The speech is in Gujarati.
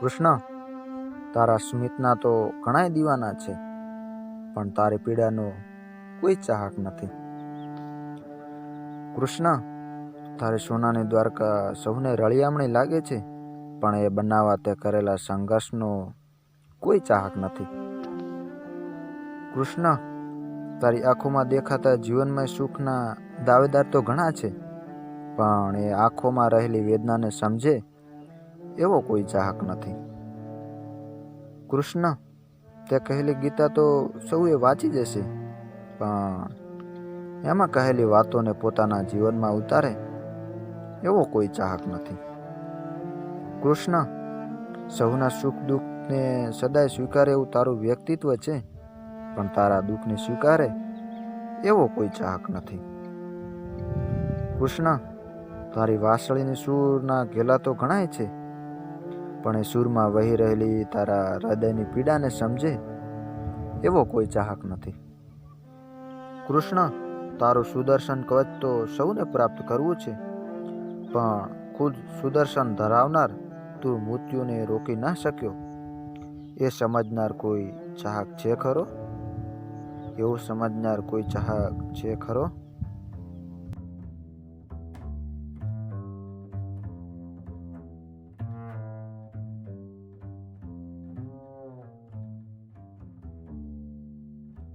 કૃષ્ણ, તારા સ્મિતના તો ઘણાય દીવાના છે, પણ તારી પીડાનો કોઈ ચાહક નથી. કૃષ્ણ, તારી સોનાની દ્વારકા સૌને રળિયામણી લાગે છે, પણ એ બનાવવા તે કરેલા સંઘર્ષનો કોઈ ચાહક નથી. કૃષ્ણ, તારી આંખોમાં દેખાતા જીવનમય સુખના દાવેદાર તો ઘણા છે, પણ એ આંખોમાં રહેલી વેદનાને સમજે એવો કોઈ ચાહક નથી. કૃષ્ણ તે કહેલી ગીતા તો સૌએ વાંચી જશે પણ એમાં કહેલી વાતોને પોતાના જીવનમાં ઉતારે એવો કોઈ ચાહક નથી. કૃષ્ણ, સૌના સુખ દુઃખને સદાય સ્વીકારે એવું તારું વ્યક્તિત્વ છે, પણ તારા દુઃખને સ્વીકારે એવો કોઈ ચાહક નથી. કૃષ્ણ, તારી વાસળીની સૂરના ઘેલા તો ઘણાય છે પણ એ સૂરમાં વહી રહેલી તારા હૃદયની પીડાને સમજે એવો કોઈ ચાહક નથી. કૃષ્ણ, તારું સુદર્શન કવચ તો સૌને પ્રાપ્ત કરવું છે, પણ ખુદ સુદર્શન ધરાવનાર તું મૃત્યુને રોકી ના શક્યો. એ સમજનાર કોઈ ચાહક છે ખરો? એવું સમજનાર કોઈ ચાહક છે ખરો?